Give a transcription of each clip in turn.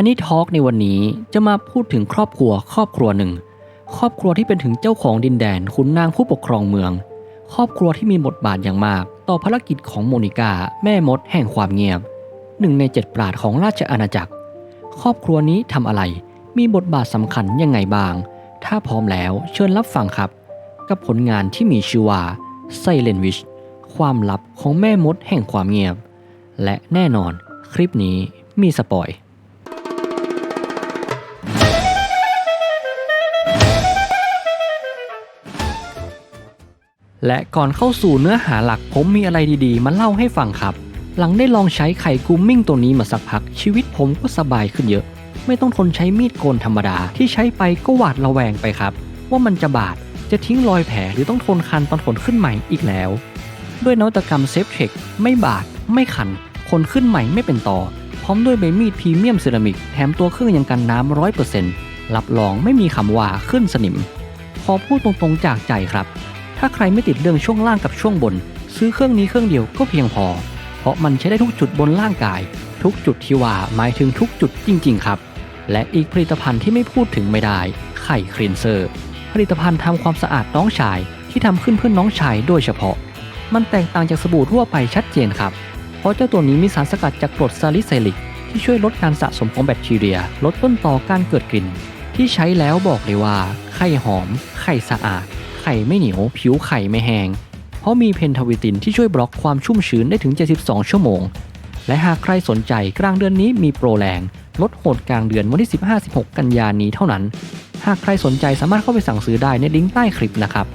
อันนี้ทอล์กในวันนี้จะมาพูดถึงครอบครัวครอบครัวหนึ่ง ครอบครัวที่เป็นถึงเจ้าของดินแดนขุนนางผู้ปกครองเมือง ครอบครัวที่มีบทบาทอย่างมาก ต่อภารกิจของโมนิกา แม่มดแห่งความเงียบ หนึ่งในเจ็ดปราดของราชอาณาจักร ครอบครัวนี้ทำอะไร มีบทบาทสำคัญยังไงบ้าง ถ้าพร้อมแล้วเชิญรับฟังครับ กับผลงานที่มีชื่อว่า Silent Witch ความลับของแม่มดแห่งความเงียบ และแน่นอนคลิปนี้มีสปอย และก่อนเข้าสู่เนื้อหาหลักผมมีอะไรดีๆ มาเล่าให้ฟังครับ หลังได้ลองใช้ไข่กูมมิ่งตัวนี้มาสักพัก ชีวิตผมก็สบายขึ้นเยอะ ไม่ต้องทนใช้มีดโกนธรรมดาที่ใช้ไปก็หวาดระแวงไปครับ ว่ามันจะบาดจะทิ้งรอยแผลหรือต้องทนคันตอนขนขึ้นใหม่อีกแล้ว ด้วยนวัตกรรมเซฟเทคไม่บาด ไม่คันขนขึ้นใหม่ไม่เป็นต่อ พร้อมด้วยใบมีดพรีเมียมเซรามิกแถมตัวเครื่องยังกันน้ำร้อยเปอร์เซ็นต์รับรองไม่มีคำว่าขึ้นสนิม ขอพูดตรงๆจากใจครับ ถ้าใครไม่ติดเรื่องช่วงล่างกับช่วงบน ซื้อเครื่องนี้เครื่องเดียวก็เพียงพอ เพราะมันใช้ได้ทุกจุดบนร่างกาย ทุกจุดที่ว่าหมายถึงทุกจุดจริง ๆ ครับ และอีกผลิตภัณฑ์ที่ไม่พูดถึงไม่ได้ ไข่ครีนเซอร์ ผลิตภัณฑ์ทำความสะอาดน้องชายที่ทำขึ้นเพื่อนน้องชายโดยเฉพาะ มันแตกต่างจากสบู่ทั่วไปชัดเจนครับ เพราะเจ้าตัวนี้มีสารสกัดจากกรดซาลิไซลิกที่ช่วยลดการสะสมของแบคทีเรีย ลดต้นต่อการเกิดกลิ่น ที่ใช้แล้วบอกเลยว่า ไข่หอม ไข่สะอาด ไข่ไม่เหนียว ผิวไข่ไม่แห้ง เพราะมีเพนทวิตินที่ช่วยบล็อกความชุ่มชื้นได้ถึง 72 ชั่วโมง และหากใครสนใจกลางเดือนนี้มีโปรแรง ลดโหดกลางเดือนวันที่ 15-16 กันยานี้เท่านั้น หากใครสนใจสามารถเข้าไปสั่งซื้อได้ในลิงก์ใต้คลิปนะครับ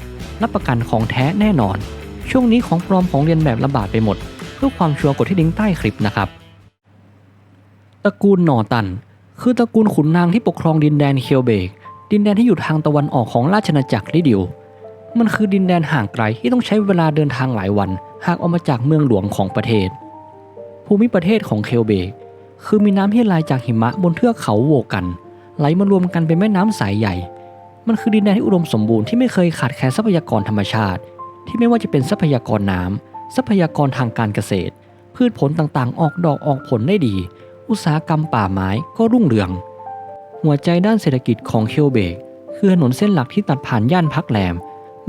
รับประกันของแท้แน่นอน ช่วงนี้ของปลอมของเรียนแบบระบาดไปหมด เพื่อความชัวร์กดที่ลิงก์ใต้คลิปนะครับ ตระกูลหนอตัน คือตระกูลขุนนางที่ปกครองดินแดนเคียวเบกดินแดนที่อยู่ทางตะวันออกของราชอาณาจักรลิดิว มันคือดินแดนห่างไกลที่ต้องใช้เวลาเดินทางหลายวันหากออกมาจากเมืองหลวงของประเทศ ภูมิประเทศของเคลเบก คือมีน้ำที่ไหลจากหิมะบนเทือกเขาโวกัน ไหลมารวมกันเป็นแม่น้ำสายใหญ่ มันคือดินแดนที่อุดมสมบูรณ์ที่ไม่เคยขาดแคลนทรัพยากรธรรมชาติ ที่ไม่ว่าจะเป็นทรัพยากรน้ำทรัพยากรทางการเกษตร พืชผลต่างๆ ออกดอกออกผลได้ดี อุตสาหกรรมป่าไม้ก็รุ่งเรือง หัวใจด้านเศรษฐกิจของเคลเบก คือถนนเส้นหลักที่ตัดผ่านย่านพักแรม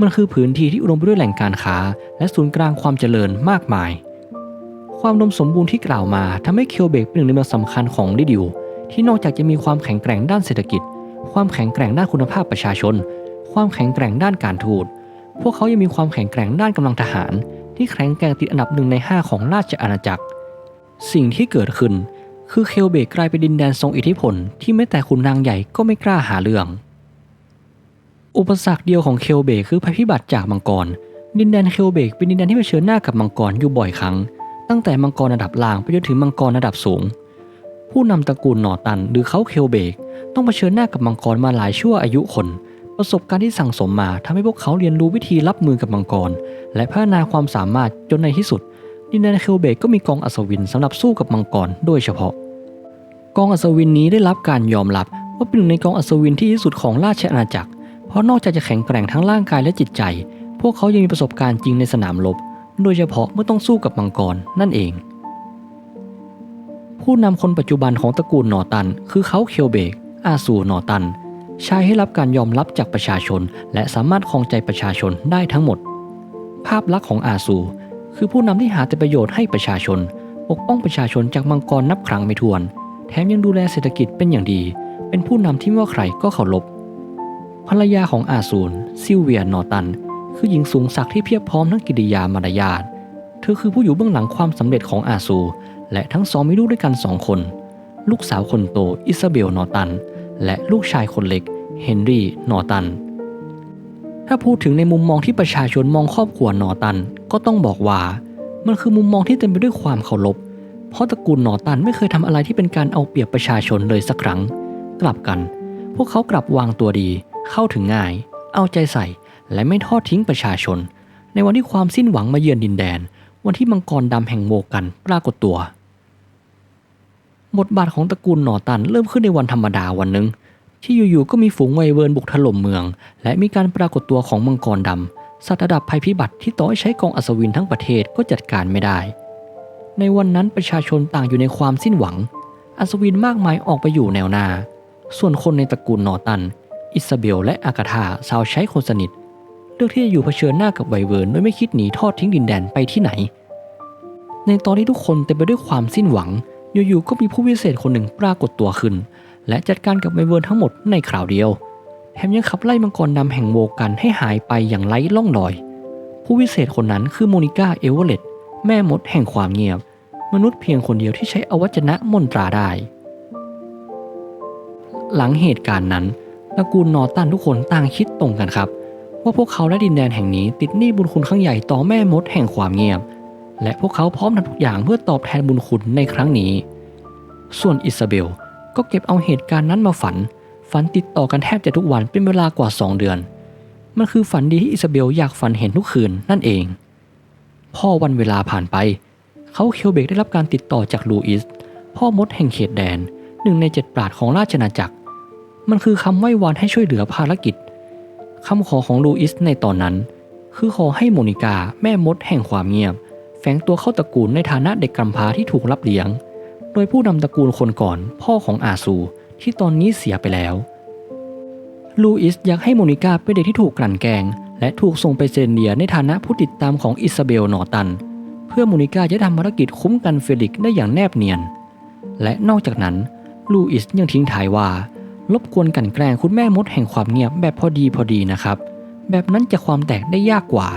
มันคือพื้นที่ที่อุดมไปด้วยแหล่งการค้า และศูนย์กลางความเจริญมากมาย ความดมสมบูรณ์ที่กล่าวมาทำให้เคลเบกเป็นหนึ่งในเมืองสำคัญของลิดิว ที่นอกจากจะมีความแข็งแกร่งด้านเศรษฐกิจ ความแข็งแกร่งด้านคุณภาพประชาชน ความแข็งแกร่งด้านการทูต พวกเขายังมีความแข็งแกร่งด้านกำลังทหาร ที่แข็งแกร่งติดอันดับหนึ่งใน 5 ของราชอาณาจักร สิ่งที่เกิดขึ้น คือเคลเบกกลายเป็นดินแดนทรงอิทธิพลที่แม้แต่ขุนนางใหญ่ก็ไม่กล้าหาเรื่อง อุปสรรคเดียวของเคลเบกคือภัยพิบัติจากมังกร ดินแดนเคลเบกเป็นดินแดนที่เผชิญหน้ากับมังกรอยู่บ่อยครั้ง ตั้งแต่มังกรระดับล่างไปจนถึงมังกรระดับสูง ผู้นำตระกูลหนอตันหรือเขาเคลเบกต้องเผชิญหน้ากับมังกรมาหลายชั่วอายุคน ประสบการณ์ที่สั่งสมมาทำให้พวกเขาเรียนรู้วิธีรับมือกับมังกร และพัฒนาความสามารถจนในที่สุด ดินแดนเคลเบกก็มีกองอัศวินสำหรับสู้กับมังกรโดยเฉพาะ กองอัศวินนี้ได้รับการยอมรับว่าเป็นหนึ่งในกองอัศวินที่ที่สุดของราชอาณาจักร เพราะนอกจากจะแข็งแกร่งทั้งร่างกายและจิตใจ พวกเขายังมีประสบการณ์จริงในสนามรบ โดยเฉพาะเมื่อต้องสู้กับมังกรนั่นเอง ผู้นำคนปัจจุบันของตระกูลหนอตัน คือเขาเคลเบก อาสูหนอตัน ชายให้รับการยอมรับจากประชาชน และสามารถครองใจประชาชนได้ทั้งหมด ภาพลักษณ์ของอาสูคือผู้นำที่หาแต่ประโยชน์ให้ประชาชน ปกป้องประชาชนจากมังกรนับครั้งไม่ถ้วน แถมยังดูแลเศรษฐกิจเป็นอย่างดี เป็นผู้นำที่ไม่ว่าใครก็เคารพ ภรรยาของอาซูนซิลเวียนอตัน คือหญิงสูงศักดิ์ที่เพียบพร้อมทั้งกิริยามารยาท เธอคือผู้อยู่เบื้องหลังความสำเร็จของอาซู และทั้งสองมีลูกด้วยกันสองคน ลูกสาวคนโตอิซาเบลนอตัน และลูกชายคนเล็กเฮนรี่นอตัน ถ้าพูดถึงในมุมมองที่ประชาชนมองครอบครัวนอตันก็ต้องบอกว่า มันคือมุมมองที่เต็มไปด้วยความเคารพ เพราะตระกูลนอตันไม่เคยทำอะไรที่เป็นการเอาเปรียบประชาชนเลยสักครั้ง กลับกัน พวกเขากลับวางตัวดี เข้าถึงง่าย เอาใจใส่และไม่ทอดทิ้งประชาชน ในวันที่ความสิ้นหวังมาเยือนดินแดน วันที่มังกรดำแห่งโมกันปรากฏตัวบทบาทของตระกูลหนอตันเริ่มขึ้นในวันธรรมดาวันหนึ่งที่อยู่ๆก็มีฝูงไวเวิร์นบุกถล่มเมือง และมีการปรากฏตัวของมังกรดำสัตว์ระดับภัยพิบัติที่ต่อให้ใช้กองอัศวินทั้งประเทศก็จัดการไม่ได้ ในวันนั้นประชาชนต่างอยู่ในความสิ้นหวัง อัศวินมากมายออกไปอยู่แนวหน้า ส่วนคนในตระกูลหนอตัน อิซาเบลและอากาธาสาวใช้คนสนิท เลือกที่จะอยู่เผชิญหน้ากับไวเวิร์นโดยไม่คิดหนีทอดทิ้งดินแดนไปที่ไหน ในตอนที่ทุกคนเต็มไปด้วยความสิ้นหวัง อยู่ๆก็มีผู้วิเศษคนหนึ่งปรากฏตัวขึ้น และจัดการกับไวเวิร์นทั้งหมดในคราวเดียวแถมยังขับไล่มังกรดำแห่งโวกันให้หายไปอย่างไร้ล่องรอย ผู้วิเศษคนนั้นคือโมนิก้าเอเวอเรตแม่มดแห่งความเงียบ มนุษย์เพียงคนเดียวที่ใช้อวัจนะมนตราได้ หลังเหตุการณ์นั้น ตระกูลนอตันทุกคนต่างคิดตรงกันครับ ว่าพวกเขาและดินแดนแห่งนี้ติดหนี้บุญคุณครั้งใหญ่ต่อแม่มดแห่งความเงียบ และพวกเขาพร้อมทำทุกอย่างเพื่อตอบแทนบุญคุณในครั้งนี้ ส่วนอิซาเบลก็เก็บเอาเหตุการณ์นั้นมาฝัน ฝันติดต่อกันแทบจะทุกวันเป็นเวลากว่า 2 เดือน มันคือฝันดีที่อิซาเบลอยากฝันเห็นทุกคืนนั่นเอง พอวันเวลาผ่านไป เขาเคลเบกได้รับการติดต่อจากลูอิสพ่อมดแห่งเขตแดนหนึ่งในเจ็ดปราดของราชอาณาจักร มันคือคำไหว้วานให้ช่วยเหลือภารกิจคำขอของลูอิสในตอนนั้น คือขอให้โมนิกาแม่มดแห่งความเงียบ แฝงตัวเข้าตระกูลในฐานะเด็กกำพร้าที่ถูกรับเลี้ยง โดยผู้นำตระกูลคนก่อนพ่อของอาซูที่ตอนนี้เสียไปแล้วลูอิสอยากให้โมนิกาเป็นเด็กที่ถูกกลั่นแกล้งและถูกส่งไปเซนเดียในฐานะผู้ติดตามของอิซาเบลนอตัน เพื่อโมนิกาจะทำภารกิจคุ้มกันเฟลิกซ์ได้อย่างแนบเนียน และนอกจากนั้นลูอิสยังทิ้งท้ายว่า รบกวนกลันแกล้งคุณแม่มดแห่งความเงียบแบบพอดีพอดีนะครับ แบบนั้นจะความแตกได้ยากกว่า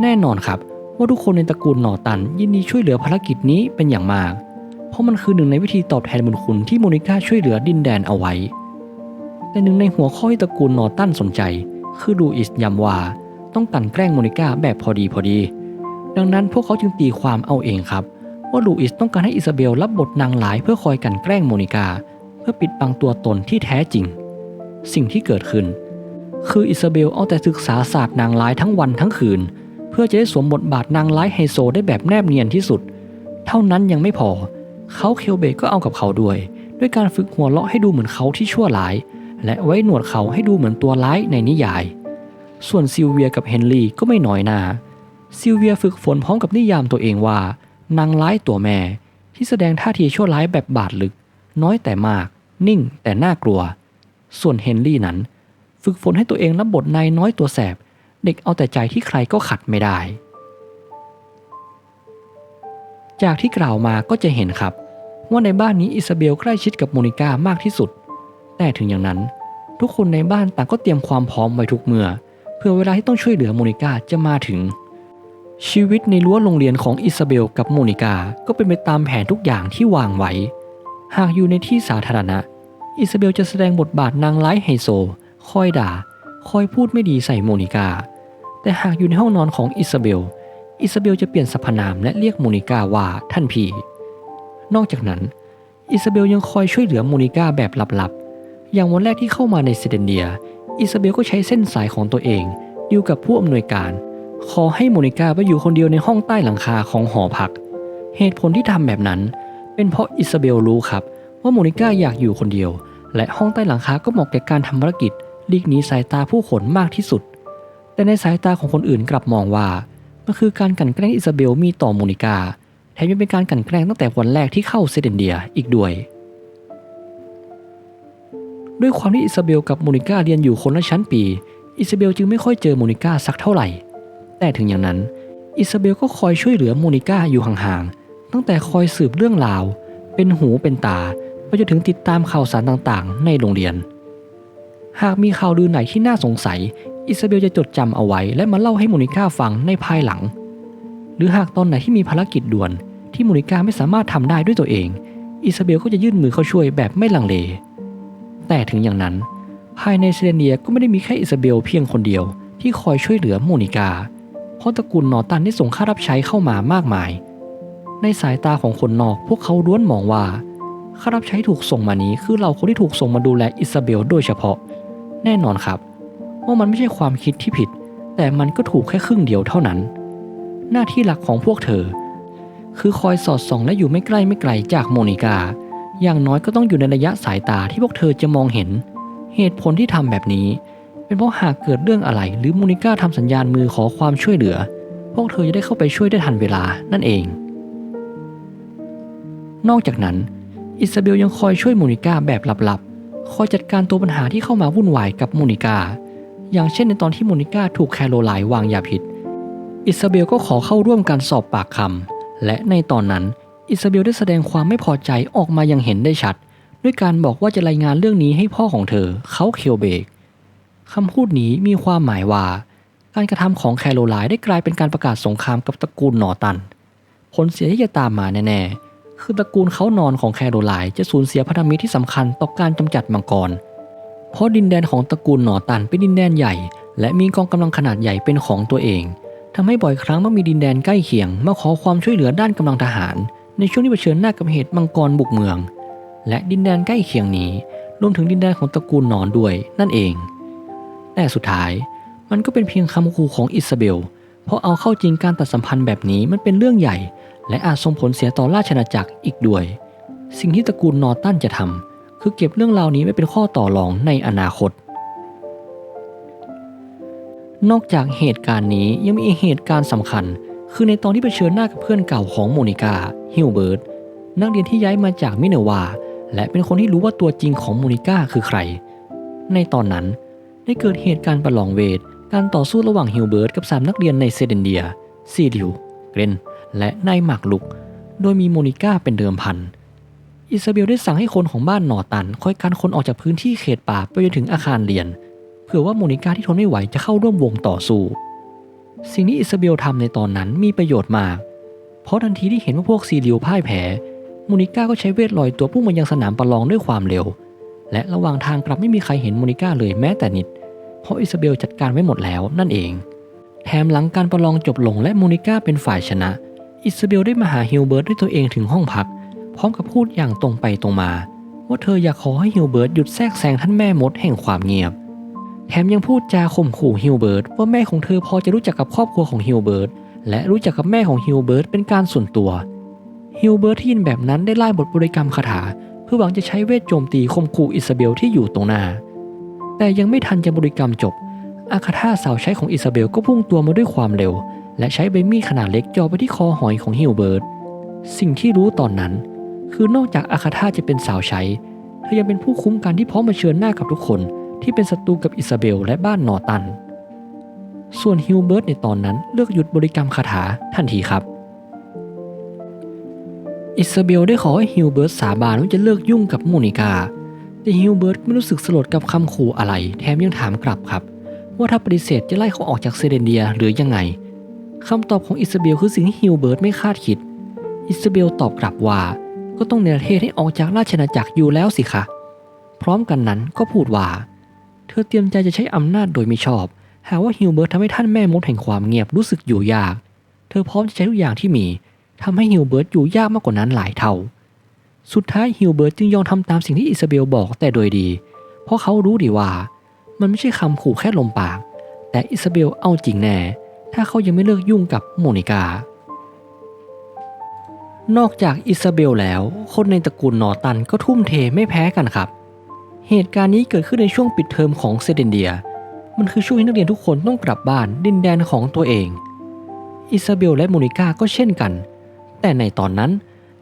แน่นอนครับ ว่าทุกคนในตระกูลนอตัน ยินดีช่วยเหลือภารกิจนี้เป็นอย่างมาก เพราะมันคือหนึ่งในวิธีตอบแทนบุญคุณที่โมนิก้าช่วยเหลือดินแดนเอาไว้ แต่หนึ่งในหัวข้อที่ตระกูลนอตันสนใจ คือลูอิสย้ำว่าต้องกลันแกล้งโมนิก้าแบบพอดีพอดี ดังนั้นพวกเขาจึงตีความเอาเองครับ ว่าลูอิสต้องการให้อิซาเบลรับบทนางหลายเพื่อคอยกันแกล้งโมนิกา เพื่อปิดบังตัวตนที่แท้จริง สิ่งที่เกิดขึ้น คืออิซาเบลเอาแต่ศึกษาศาสตร์นางร้ายทั้งวันทั้งคืน เพื่อจะได้สวมบทบาทนางร้ายไฮโซได้แบบแนบเนียนที่สุด เท่านั้นยังไม่พอ เขาเคลเบก็เอากับเขาด้วย ด้วยการฝึกหัวเราะให้ดูเหมือนเขาที่ชั่วร้าย และไว้หนวดเขาให้ดูเหมือนตัวร้ายในนิยาย ส่วนซิลเวียกับเฮนรี่ก็ไม่น้อยหนาซิลเวียฝึกฝนพร้อมกับนิยามตัวเองว่า นางร้ายตัวแม่ที่แสดงท่าทีชั่วร้ายแบบบาดลึก น้อยแต่มาก นิ่งแต่น่ากลัว ส่วนเฮนรี่นั้น ฝึกฝนให้ตัวเองรับบทนายน้อยตัวแสบ เด็กเอาแต่ใจที่ใครก็ขัดไม่ได้ จากที่กล่าวมาก็จะเห็นครับ ว่าในบ้านนี้อิซาเบลใกล้ชิดกับโมนิก้ามากที่สุด แต่ถึงอย่างนั้น ทุกคนในบ้านต่างก็เตรียมความพร้อมไว้ทุกเมื่อเพื่อเวลาที่ต้องช่วยเหลือโมนิก้าจะมาถึง ชีวิตในรั้วโรงเรียนของอิซาเบลกับโมนิกาก็เป็นไปตามแผนทุกอย่างที่วางไว้ หากอยู่ในที่สาธารณะ อิซาเบลจะแสดงบทบาทนางร้ายไฮโซ คอยด่า คอยพูดไม่ดีใส่โมนิกา แต่หากอยู่ในห้องนอนของอิซาเบล อิซาเบลจะเปลี่ยนสรรพนามและเรียกโมนิกาว่าท่านพี่ นอกจากนั้น อิซาเบลยังคอยช่วยเหลือโมนิกาแบบลับๆ อย่างวันแรกที่เข้ามาในเซเดนเดีย อิซาเบลก็ใช้เส้นสายของตัวเองดิวกับผู้อำนวยการ ขอให้โมนิกาไปอยู่คนเดียวในห้องใต้หลังคาของหอพัก เหตุผลที่ทำแบบนั้น เป็นเพราะอิซาเบลรู้ครับ ว่าโมนิก้าอยากอยู่คนเดียว และห้องใต้หลังคาก็เหมาะแก่การทำภารกิจหลีกหนีสายตาผู้คนมากที่สุด แต่ในสายตาของคนอื่นกลับมองว่ามันคือการกันแกล้งอิซาเบลมีต่อโมนิกาแถมยังเป็นการกันแกล้งตั้งแต่วันแรกที่เข้าเซเดนเดียอีกด้วย ด้วยความที่อิซาเบลกับโมนิก้าเรียนอยู่คนละชั้นปี อิซาเบลจึงไม่ค่อยเจอโมนิก้าสักเท่าไหร่ แต่ถึงอย่างนั้น อิซาเบลก็คอยช่วยเหลือโมนิก้าอยู่ห่างๆ ตั้งแต่คอยสืบเรื่องราว เป็นหูเป็นตาไปจนถึงติดตามข่าวสารต่างๆ ในโรงเรียน หากมีข่าวลือไหนที่น่าสงสัย อิซาเบลจะจดจำเอาไว้ และมาเล่าให้โมนิก้าฟังในภายหลัง หรือหากตอนไหนที่มีภารกิจด่วน ที่โมนิก้าไม่สามารถทำได้ด้วยตัวเอง อิซาเบลก็จะยื่นมือเข้าช่วยแบบไม่ลังเล แต่ถึงอย่างนั้น ภายในเซเลเนียก็ไม่ได้มีแค่อิซาเบลเพียงคนเดียวที่คอยช่วยเหลือโมนิกา เพราะตระกูลนอตันได้ส่งข้ารับใช้เข้ามามากมาย ในสายตาของคนนอกพวกเขาล้วนมองว่าข้ารับใช้ถูกส่งมานี้คือเราคนที่ถูกส่งมาดูแลอิซาเบลโดยเฉพาะ แน่นอนครับ ว่ามันไม่ใช่ความคิดที่ผิด แต่มันก็ถูกแค่ครึ่งเดียวเท่านั้น หน้าที่หลักของพวกเธอ คือคอยสอดส่องและอยู่ไม่ใกล้ไม่ไกลจากโมนิกา อย่างน้อยก็ต้องอยู่ในระยะสายตาที่พวกเธอจะมองเห็น เหตุผลที่ทำแบบนี้ เป็นเพราะหากเกิดเรื่องอะไร หรือโมนิก้าทำสัญญาณมือขอความช่วยเหลือ พวกเธอจะได้เข้าไปช่วยได้ทันเวลานั่นเอง นอกจากนั้น อิซาเบลยังคอยช่วยโมนิก้าแบบลับๆ คอยจัดการตัวปัญหาที่เข้ามาวุ่นวายกับโมนิก้าอย่างเช่นในตอนที่โมนิก้าถูกแคโรไลน์วางยาพิษ อิซาเบลก็ขอเข้าร่วมการสอบปากคำและในตอนนั้นอิซาเบลได้แสดงความไม่พอใจออกมาอย่างเห็นได้ชัด ด้วยการบอกว่าจะรายงานเรื่องนี้ให้พ่อของเธอเขาเคลเบก คำพูดนี้มีความหมายว่า การกระทำของแคโรไลน์ได้กลายเป็นการประกาศสงครามกับตระกูลนอตัน ผลเสียที่จะตามมาแน่ๆ คือตระกูลเขานอนของแคโรไลน์จะสูญเสียพันธมิตรที่สำคัญต่อการกำจัดมังกร เพราะดินแดนของตระกูลนอตันเป็นดินแดนใหญ่ และมีกองกำลังขนาดใหญ่เป็นของตัวเองทำให้บ่อยครั้งต้อมีดินแดนใกล้เคียงมาขอความช่วยเหลือด้านกำลังทหาร ในช่วงที่เผชิญหน้ากับเหตุมังกรบุกเมือง และดินแดนใกล้เคียงนี้รวมถึงดินแดนของตระกูลนอนด้วยนั่นเอง แต่สุดท้ายมันก็เป็นเพียงคำขู่ของอิซาเบล เพราะเอาเข้าจริงการตัดสัมพันธ์แบบนี้มันเป็นเรื่องใหญ่ และอาจส่งผลเสียต่อราชอาจักรอีกด้วย สิ่งที่ตระกูลนอร์ตันจะทำคือเก็บเรื่องราวนี้ไว้เป็นข้อต่อรองในอนาคต นอกจากเหตุการณ์นี้ยังมีเหตุการณ์สำคัญ คือในตอนที่เผชิญหน้ากับเพื่อนเก่าของโมนิกาฮิลเบิร์ตนักเรียนที่ย้ายมาจากมิเนวา และเป็นคนที่รู้ว่าตัวจริงของโมนิกาคือใคร ในตอนนั้น ได้เกิดเหตุการณ์ประลองเวท การต่อสู้ระหว่างฮิลเบิร์ตกับสามนักเรียนในเซเดนเดีย ซีดิว เกรน และนายหมากลุก โดยมีโมนิก้าเป็นเดิมพัน อิซาเบลได้สั่งให้คนของบ้านหนอตันคอยกันคนออกจากพื้นที่เขตป่าไปจนถึงอาคารเรียน เผื่อว่าโมนิก้าที่ทนไม่ไหวจะเข้าร่วมวงต่อสู้ สิ่งที่อิซาเบลทำในตอนนั้นมีประโยชน์มาก เพราะทันทีที่เห็นว่าพวกซีดิวพ่ายแพ้ โมนิก้าก็ใช้เวทลอยตัวพุ่งมายังสนามประลองด้วยความเร็ว และระหว่างทางกลับไม่มีใครเห็นโมนิก้าเลยแม้แต่นิด เพราะอิซาเบลจัดการไว้หมดแล้วนั่นเอง แถมหลังการประลองจบลงและโมนิก้าเป็นฝ่ายชนะ อิซาเบลได้มาหาฮิลเบิร์ตด้วยตัวเองถึงห้องพัก พร้อมกับพูดอย่างตรงไปตรงมา ว่าเธออยากขอให้ฮิลเบิร์ตหยุดแทรกแซงท่านแม่มดแห่งความเงียบ แถมยังพูดจาข่มขู่ฮิลเบิร์ตว่าแม่ของเธอพอจะรู้จักกับครอบครัวของฮิลเบิร์ตและรู้จักกับแม่ของฮิลเบิร์ตเป็นการส่วนตัวฮิลเบิร์ตที่ยินแบบนั้นได้ไล่บทบริกรรมคาถา พื่อหวังจะใช้เวทโจมตีข่มขู่อิซาเบลที่อยู่ตรงหน้า แต่ยังไม่ทันจะบริกรรมจบ อาคาธาสาวใช้ของอิซาเบลก็พุ่งตัวมาด้วยความเร็ว และใช้ใบมีดขนาดเล็กจ่อไปที่คอหอยของฮิลเบิร์ต สิ่งที่รู้ตอนนั้น คือนอกจากอาคาธาจะเป็นสาวใช้ เธอยังเป็นผู้คุ้มกันที่พร้อมมาเชิญหน้ากับทุกคน ที่เป็นศัตรูกับอิซาเบลและบ้านนอตัน ส่วนฮิลเบิร์ตในตอนนั้นเลือกหยุดบริกรรมคาถาทันทีครับ อิซาเบลได้ขอให้ฮิลเบิร์ตสาบานว่าจะเลิกยุ่งกับโมนิกา แต่ฮิลเบิร์ตไม่รู้สึกสลดกับคำขู่อะไร แถมยังถามกลับครับ ว่าถ้าปฏิเสธจะไล่เขาออกจากเซเดนเดียหรือยังไงคำตอบของอิซาเบลคือสิ่งที่ฮิลเบิร์ตไม่คาดคิด อิซาเบลตอบกลับว่า ก็ต้องเนรเทศให้ออกจากราชอาณาจักรอยู่แล้วสิคะ พร้อมกันนั้นก็พูดว่า เธอเตรียมใจจะใช้อำนาจโดยมิชอบ หากว่าฮิลเบิร์ตทำให้ท่านแม่มดแห่งความเงียบรู้สึกอยู่ยาก เธอพร้อมจะใช้ทุกอย่างที่มี ทำให้ฮิลเบิร์ตอยู่ยากมากกว่านั้นหลายเท่า สุดท้ายฮิลเบิร์ตจึงยอมทำตามสิ่งที่อิซาเบลบอกแต่โดยดี เพราะเขารู้ดีว่า มันไม่ใช่คำขู่แค่ลมปาก แต่อิซาเบลเอาจริงแน่ ถ้าเขายังไม่เลิกยุ่งกับโมนิกา นอกจากอิซาเบลแล้ว คนในตระกูลนอตันก็ทุ่มเทไม่แพ้กันครับ เหตุการณ์นี้เกิดขึ้นในช่วงปิดเทอมของเซเดนเดีย มันคือช่วงที่นักเรียนทุกคนต้องกลับบ้านดินแดนของตัวเองอิซาเบลและโมนิกาก็เช่นกัน แต่ในตอนนั้น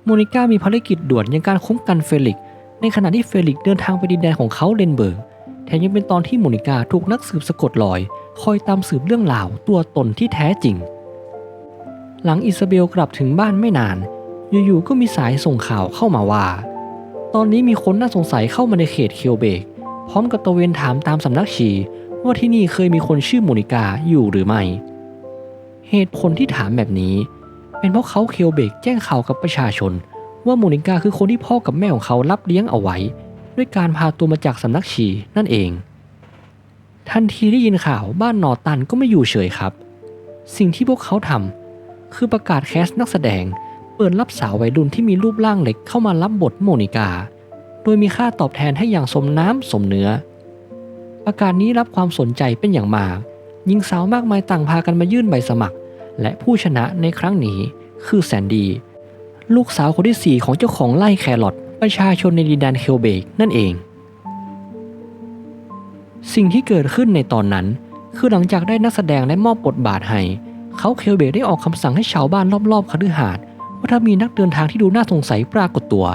โมนิก้ามีภารกิจด่วนในการคุ้มกันเฟลิก ในขณะที่เฟลิกเดินทางไปดินแดนของเขาเลนเบิร์กแถมยังเป็นตอนที่โมนิก้าถูกนักสืบสะกดรอย คอยตามสืบเรื่องราวตัวตนที่แท้จริง หลังอิซาเบลกลับถึงบ้านไม่นาน อยู่ๆก็มีสายส่งข่าวเข้ามาว่า ตอนนี้มีคนน่าสงสัยเข้ามาในเขตเคียวเบก พร้อมกับตะเวนถามตามสำนักชีว่าที่นี่เคยมีคนชื่อโมนิกาอยู่หรือไม่ เหตุผลที่ถามแบบนี้ เป็นเพราะเขาเคียวเบกแจ้งข่าวกับประชาชน ว่าโมนิกาคือคนที่พ่อกับแม่ของเขารับเลี้ยงเอาไว้ ด้วยการพาตัวมาจากสำนักชีนั่นเอง ทันทีได้ยินข่าวบ้านนอตันก็ไม่อยู่เฉยครับ สิ่งที่พวกเขาทำคือประกาศแคสต์นักแสดง เปิดรับสาววัยรุ่นที่มีรูปร่างเล็กเข้ามารับบทโมนิกา โดยมีค่าตอบแทนให้อย่างสมน้ำสมเนื้อ ประกาศนี้รับความสนใจเป็นอย่างมากหญิงสาวมากมายต่างพากันมายื่นใบสมัคร และผู้ชนะในครั้งนี้คือแซนดี้ลูกสาวคนที่ 4 ของเจ้าของไร่แครอทประชาชนในดินแดนเคลเบกนั่นเอง สิ่งที่เกิดขึ้นในตอนนั้น คือหลังจากได้นักแสดงและมอบบทบาทให้ เขาเคลเบกได้ออกคำสั่งให้ชาวบ้านรอบๆคฤหาสน์ว่าถ้ามีนักเดินทางที่ดูน่าสงสัยปรากฏตัว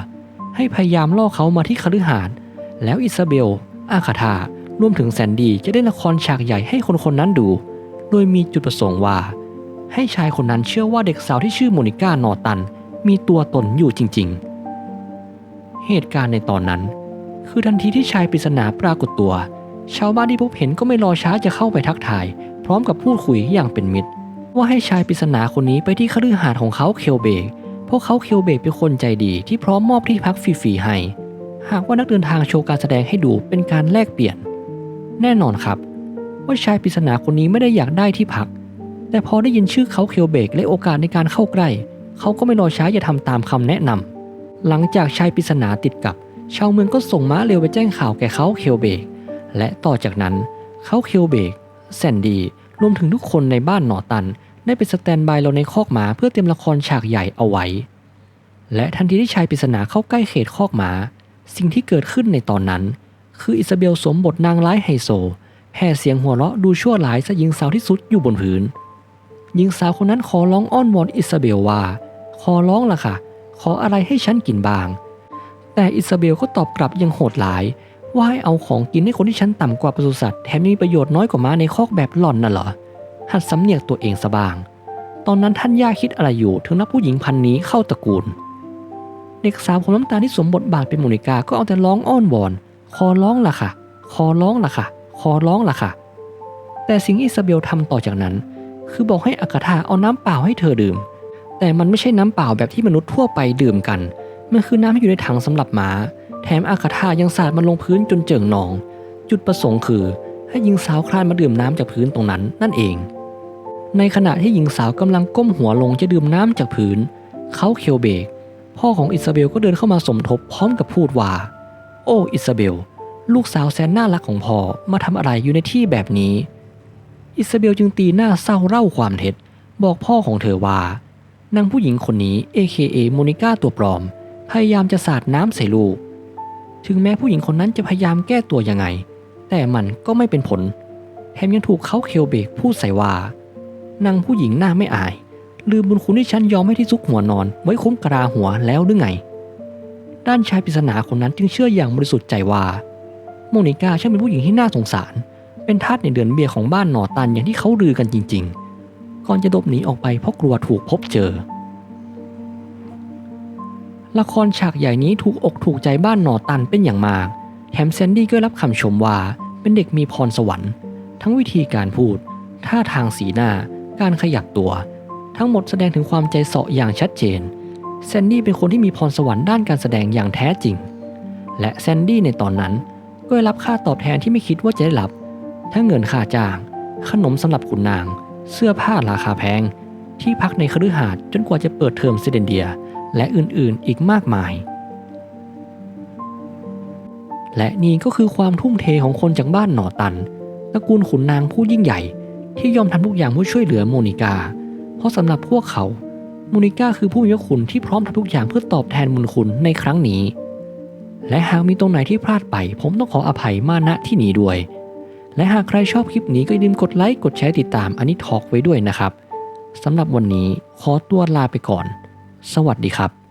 ให้พยายามล่อเขามาที่คฤหาสน์แล้วอิซาเบล อาคาธารวมถึงแซนดี้จะได้ละครฉากใหญ่ให้คนคนนั้นดู โดยมีจุดประสงค์ว่า ให้ชายคนนั้นเชื่อว่าเด็กสาวที่ชื่อโมนิก้านอตัน มีตัวตนอยู่จริง ๆ เหตุการณ์ในตอนนั้น คือทันทีที่ชายปริศนาปรากฏตัว ชาวบ้านที่พบเห็นก็ไม่รอช้าจะเข้าไปทักทาย พร้อมกับพูดคุยอย่างเป็นมิตร ว่าให้ชายปริศนาคนนี้ไปที่คฤหาสน์ของเขาเคลเบกเพราะเขาเคลเบกเป็นคนใจดีที่พร้อมมอบที่พักฟรีๆให้ หากว่านักเดินทางโชว์การแสดงให้ดูเป็นการแลกเปลี่ยน แน่นอนครับ ว่าชายปริศนาคนนี้ไม่ได้อยากได้ที่พัก แต่พอได้ยินชื่อเขาเคลเบกและโอกาสในการเข้าใกล้ เขาก็ไม่รอช้าจะทำตามคำแนะนำหลังจากชายปริศนาติดกับ ชาวเมืองก็ส่งม้าเร็วไปแจ้งข่าวแก่เขาเคลเบก และต่อจากนั้นเขาเคลเบกแซนดี้รวมถึงทุกคนในบ้านหนอตัน ได้ไปสแตนบายเราในคอกหมาเพื่อเตรียมละครฉากใหญ่เอาไว้ และทันทีที่ชายปริศนาเข้าใกล้เขตคอกหมา สิ่งที่เกิดขึ้นในตอนนั้น คืออิซาเบลสวมบทนางร้ายไฮโซแผ่เสียงหัวเราะดูชั่วร้ายใส่หญิงสาวที่สุดอยู่บนพื้น หญิงสาวคนนั้นขอร้องอ้อนวอนอิซาเบลว่า ขอร้องล่ะค่ะ ขออะไรให้ฉันกินบาง แต่อิซาเบลก็ตอบกลับอยังโหดหลาย ว่าให้เอาของกินให้คนที่ฉันต่ำกว่าปศุสัตว์แถมยังมีประโยชน์น้อยกว่าม้าในคอกแบบหล่อนน่ะเหรอ หัดสำเนียกตัวเองสบาง ตอนนั้นท่านย่าคิดอะไรอยู่ถึงนับผู้หญิงพันนี้เข้าตระกูล เด็กสาวผมน้ำตาลที่สวมบทบาทเป็นโมนิกาก็เอาแต่ร้องอ้อนวอน ขอร้องล่ะค่ะ ขอร้องล่ะค่ะ ขอร้องล่ะค่ะ แต่สิ่งอิซาเบลทำต่อจากนั้น คือบอกให้อากาธาเอาน้ำเปล่าให้เธอดื่ม แต่มันไม่ใช่น้ำเปล่าแบบที่มนุษย์ทั่วไปดื่มกัน มันคือน้ำที่อยู่ในถังสำหรับหมา แถมอาคาธายังสาดมันลงพื้นจนเจิ่งนอง จุดประสงค์คือ ให้หญิงสาวคลานมาดื่มน้ำจากพื้นตรงนั้นนั่นเอง ในขณะที่หญิงสาวกำลังก้มหัวลงจะดื่มน้ำจากพื้น เขาเคลเบก พ่อของอิซาเบลก็เดินเข้ามาสมทบพร้อมกับพูดว่า โอ้อิซาเบล ลูกสาวแสนน่ารักของพ่อมาทำอะไรอยู่ในที่แบบนี้ อิซาเบลจึงตีหน้าเศร้าเล่าความเท็จ บอกพ่อของเธอว่านางผู้หญิงคนนี้ AKA โมนิก้าตัวปลอม พยายามจะสาดน้ำใส่ลูก ถึงแม้ผู้หญิงคนนั้นจะพยายามแก้ตัวยังไง แต่มันก็ไม่เป็นผล แถมยังถูกเขาเคลเบกพูดใส่ว่านางผู้หญิงหน้าไม่อาย ลืมบุญคุณที่ฉันยอมให้ที่ซุกหัวนอน ไว้คุ้มกระลาหัวแล้วหรือไง ด้านชายปริศนาคนนั้นจึงเชื่ออย่างบริสุทธิ์ใจว่า โมนิก้าช่างเป็นผู้หญิงที่น่าสงสาร เป็นทาสในเดือนเบียร์ของบ้านหนอตันอย่างที่เขาลือกันจริง ๆ ก่อนจะหลบหนีออกไปเพราะกลัวถูกพบเจอ ละครฉากใหญ่นี้ถูกอกถูกใจบ้านหนอตันเป็นอย่างมาก แถมแซนดี้ก็รับคำชมว่าเป็นเด็กมีพรสวรรค์ ทั้งวิธีการพูด ท่าทางสีหน้า การขยับตัว ทั้งหมดแสดงถึงความใจเสาะอย่างชัดเจน แซนดี้เป็นคนที่มีพรสวรรค์ด้านการแสดงอย่างแท้จริง และแซนดี้ในตอนนั้นก็ได้รับค่าตอบแทนที่ไม่คิดว่าจะได้รับ ทั้งเงินค่าจ้าง ขนมสำหรับขุนนาง เสื้อผ้าราคาแพง ที่พักในคฤหาสน์จนกว่าจะเปิดเทอมเซเดนเดีย และอื่นๆอีกมากมาย และนี่ก็คือความทุ่มเทของคนจากบ้านหนอตันตระกูลขุนนางผู้ยิ่งใหญ่ ที่ยอมทำทุกอย่างเพื่อช่วยเหลือโมนิกา เพราะสำหรับพวกเขาโมนิกาคือผู้มีพระคุณที่พร้อมทำทุกอย่างเพื่อตอบแทนบุญคุณในครั้งนี้ และหากมีตรงไหนที่พลาดไป ผมต้องขออภัยมาณที่นี้ด้วย และหากใครชอบคลิปนี้ก็อย่าลืมกดไลค์กดแชร์ติดตามอันนี้ทอกไว้ด้วยนะครับสำหรับวันนี้ขอตัวลาไปก่อน สวัสดีครับ